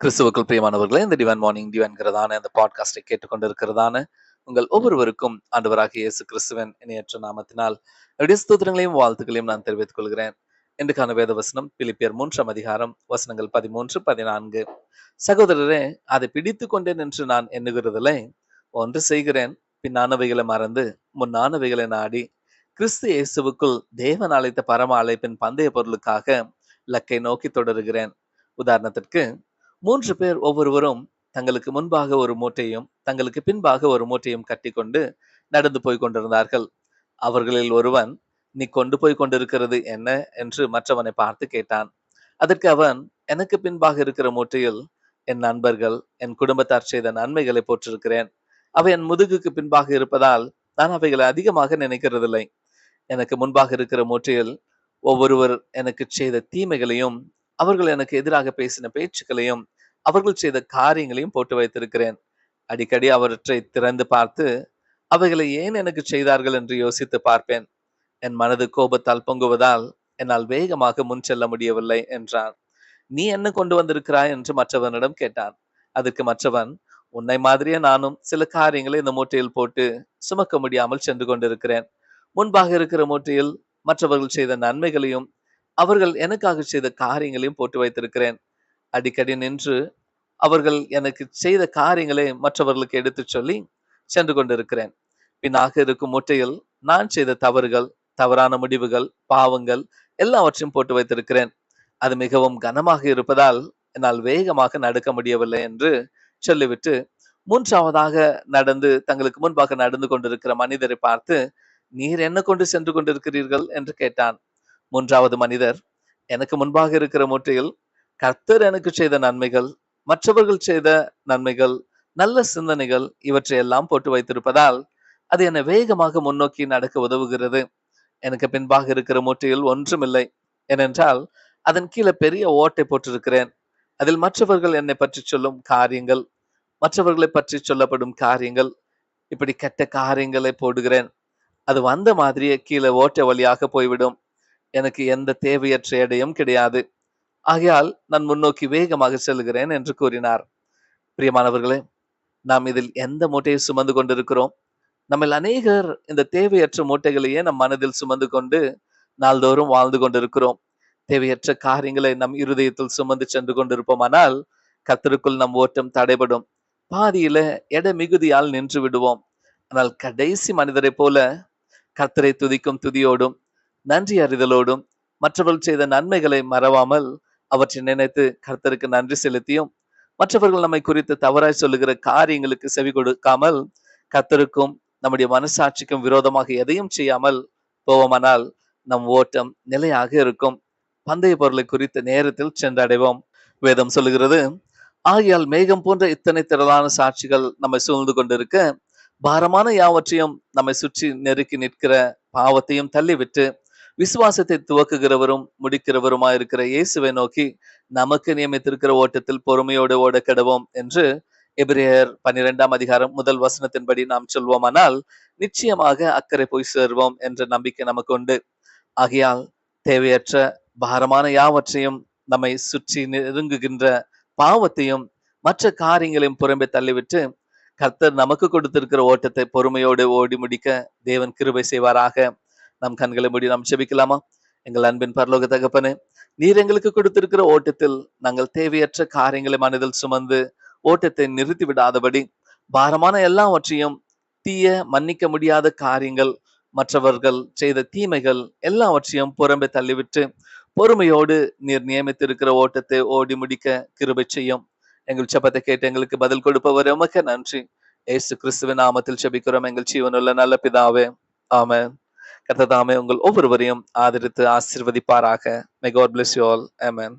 கிறிஸ்துவுக்குள் பிரியமானவர்களே இந்த டிவன் மார்னிங் டிவன்கிறதான இந்த பாட்காஸ்டை கேட்டுக்கொண்டிருக்கிறதான உங்கள் ஒவ்வொருவருக்கும் ஆண்டவராக இயேசு கிறிஸ்துவன் இணையற்ற நாமத்தினால் என்னுடைய ஸ்தோத்திரங்களையும் வாழ்த்துக்களையும் நான் தெரிவித்துக் கொள்கிறேன். இன்றுக்கான வேத வசனம் பிலிப்பியர் மூன்றாம் அதிகாரம் வசனங்கள் பதிமூன்று பதினான்கு. சகோதரரே அதை பிடித்து கொண்டேன் என்று நான் எண்ணுகிறதில்லை. ஒன்று செய்கிறேன் பின்னானவைகளை மறந்து முன்னானவைகளை நாடி கிறிஸ்து இயேசுவுக்குள் தேவன் அழைத்த பரம அழைப்பின் பந்தய பொருளுக்காக லக்கை நோக்கி தொடருகிறேன். உதாரணத்திற்கு மூன்று பேர் ஒவ்வொருவரும் தங்களுக்கு முன்பாக ஒரு மூட்டையும் தங்களுக்கு பின்பாக ஒரு மூட்டையும் கட்டிக்கொண்டு நடந்து போய் கொண்டிருந்தார்கள். அவர்களில் ஒருவன் நீ கொண்டு போய் கொண்டிருக்கிறது என்ன? என்று மற்றவனை பார்த்து கேட்டான். அதற்கு அவன் எனக்கு பின்பாக இருக்கிற மூட்டையில் என் நண்பர்கள் என் குடும்பத்தார் செய்த நன்மைகளை போற்றிருக்கிறேன். அவை என் முதுகுக்கு பின்பாக இருப்பதால் நான் அவைகளை அதிகமாக நினைக்கிறதில்லை. எனக்கு முன்பாக இருக்கிற மூட்டையில் ஒவ்வொருவர் எனக்கு செய்த தீமைகளையும் அவர்கள் எனக்கு எதிராக பேசின பேச்சுக்களையும் அவர்கள் செய்த காரியங்களையும் போட்டு வைத்திருக்கிறேன். அடிக்கடி அவற்றை திறந்து பார்த்து அவைகளை ஏன் எனக்கு செய்தார்கள்? என்று யோசித்து பார்ப்பேன். என் மனது கோபத்தால் பொங்குவதால் என்னால் வேகமாக முன் செல்ல முடியவில்லை என்றான். நீ என்ன கொண்டு வந்திருக்கிறாய்? என்று மற்றவனிடம் கேட்டான். அதற்கு மற்றவன் உன்னை மாதிரியே நானும் சில காரியங்களை இந்த மூட்டையில் போட்டு சுமக்க முடியாமல் சென்று கொண்டிருக்கிறேன். முன்பாக இருக்கிற மூட்டையில் மற்றவர்கள் செய்த நன்மைகளையும் அவர்கள் எனக்காக செய்த காரியங்களையும் போட்டு வைத்திருக்கிறேன். அடிக்கடி நின்று அவர்கள் எனக்கு செய்த காரியங்களை மற்றவர்களுக்கு எடுத்து சொல்லி சென்று கொண்டிருக்கிறேன். பின்னாக இருக்கும் முட்டையில் நான் செய்த தவறுகள் தவறான முடிவுகள் பாவங்கள் எல்லாவற்றையும் போட்டு வைத்திருக்கிறேன். அது மிகவும் கனமாக இருப்பதால் என்னால் வேகமாக நடக்க முடியவில்லை என்று சொல்லிவிட்டு மூன்றாவதாக நடந்து தங்களுக்கு முன்பாக நடந்து கொண்டிருக்கிற மனிதரை பார்த்து நீர் என்ன கொண்டு சென்று கொண்டிருக்கிறீர்கள்? என்று கேட்டான். மூன்றாவது மனிதர் எனக்கு முன்பாக இருக்கிற மூட்டையில் கர்த்தர் எனக்கு செய்த நன்மைகள் மற்றவர்கள் செய்த நன்மைகள் நல்ல சிந்தனைகள் இவற்றை எல்லாம் போட்டு வைத்திருப்பதால் அது என்னை வேகமாக முன்னோக்கி நடக்க உதவுகிறது. எனக்கு பின்பாக இருக்கிற மூட்டையில் ஒன்றுமில்லை. ஏனென்றால் அதன் கீழே பெரிய ஓட்டை போட்டிருக்கிறேன். அதில் மற்றவர்கள் என்னை பற்றி சொல்லும் காரியங்கள் மற்றவர்களை பற்றி சொல்லப்படும் காரியங்கள் இப்படி கெட்ட காரியங்களை போடுகிறேன். அது வந்த மாதிரியே கீழே ஓட்டை வழியாக போய்விடும். எனக்கு எந்த தேவையற்ற எடையும் கிடையாது. ஆகையால் நான் முன்னோக்கி வேகமாக செல்கிறேன் என்று கூறினார். பிரியமானவர்களே நாம் இதில் எந்த மூட்டையை சுமந்து கொண்டிருக்கிறோம்? நம்ம அநேகர் இந்த தேவையற்ற மூட்டைகளையே நம் மனதில் சுமந்து கொண்டு நாள்தோறும் வாழ்ந்து கொண்டிருக்கிறோம். தேவையற்ற காரியங்களை நம் இருதயத்தில் சுமந்து சென்று கொண்டிருப்போமானால் கத்தருக்குள் நம் ஓட்டம் தடைபடும். பாதியில எடை மிகுதியால் நின்று விடுவோம். ஆனால் கடைசி மனிதரை போல கத்தரை துதிக்கும் துதியோடும் நன்றி அறிதலோடும் மற்றவர்கள் செய்த நன்மைகளை மறவாமல் அவற்றை நினைத்து கர்த்தருக்கு நன்றி செலுத்தியும். மற்றவர்கள் நம்மை குறித்து தவறாய் சொல்லுகிற காரியங்களுக்கு செவி கொடுக்காமல் கர்த்தருக்கும் நம்முடைய மனசாட்சிக்கும் விரோதமாக எதையும் செய்யாமல் போவோமானால் நம் ஓட்டம் நிலையாக இருக்கும். பந்தய பொருளை குறித்த நேரத்தில் சென்றடைவோம். வேதம் சொல்லுகிறது ஆகையால் மேகம் போன்ற இத்தனை திரளான சாட்சிகள் நம்மை சூழ்ந்து கொண்டிருக்க பாரமான யாவற்றையும் நம்மை சுற்றி நெருக்கி நிற்கிற பாவத்தையும் தள்ளிவிட்டு விசுவாசத்தை துவக்குகிறவரும் முடிக்கிறவருமா இருக்கிற இயேசுவை நோக்கி நமக்கு நியமித்திருக்கிற ஓட்டத்தில் பொறுமையோடு ஓட கெடுவோம் என்று எபிரேயர் பன்னிரெண்டாம் அதிகாரம் முதல் வசனத்தின்படி நாம் சொல்வோமானால் நிச்சயமாக அக்கறை போய் சேர்வோம் என்ற நம்பிக்கை நமக்கு உண்டு ஆகையால் தேவையற்ற பாரமான யாவற்றையும் நம்மை சுற்றி நெருங்குகின்ற பாவத்தையும் மற்ற காரியங்களையும் புறம்பே தள்ளிவிட்டு கர்த்தர் நமக்கு கொடுத்திருக்கிற ஓட்டத்தை பொறுமையோடு ஓடி முடிக்க தேவன் கிருபை செய்வாராக. நம் கண்களை மூடி நாம் செபிக்கலாமா? எங்கள் அன்பின் பரலோக தகப்பனே நீர் எங்களுக்கு கொடுத்திருக்கிற ஓட்டத்தில் நாங்கள் தேவையற்ற காரியங்களை மனதில் சுமந்து ஓட்டத்தை நிறுத்தி விடாதபடி பாரமான எல்லாவற்றையும் தீய மன்னிக்க முடியாத காரியங்கள் மற்றவர்கள் செய்த தீமைகள் எல்லாவற்றையும் புறம்பே தள்ளிவிட்டு பொறுமையோடு நீர் நியமித்திருக்கிற ஓட்டத்தை ஓடி முடிக்க கிருபை செய்யும். எங்கள் செப்பத்தை கேட்டு எங்களுக்கு பதில் கொடுப்பவர் உமக்கு நன்றி. ஏசு கிறிஸ்துவின் நாமத்தில் செபிக்கிறோம் எங்கள் ஜீவனுள்ள நல்ல பிதாவே ஆமாம் கர்த்ததாமே உங்கள் ஒவ்வொருவரையும் ஆதரித்து ஆசிர்வதிப்பாராக. May God bless you all amen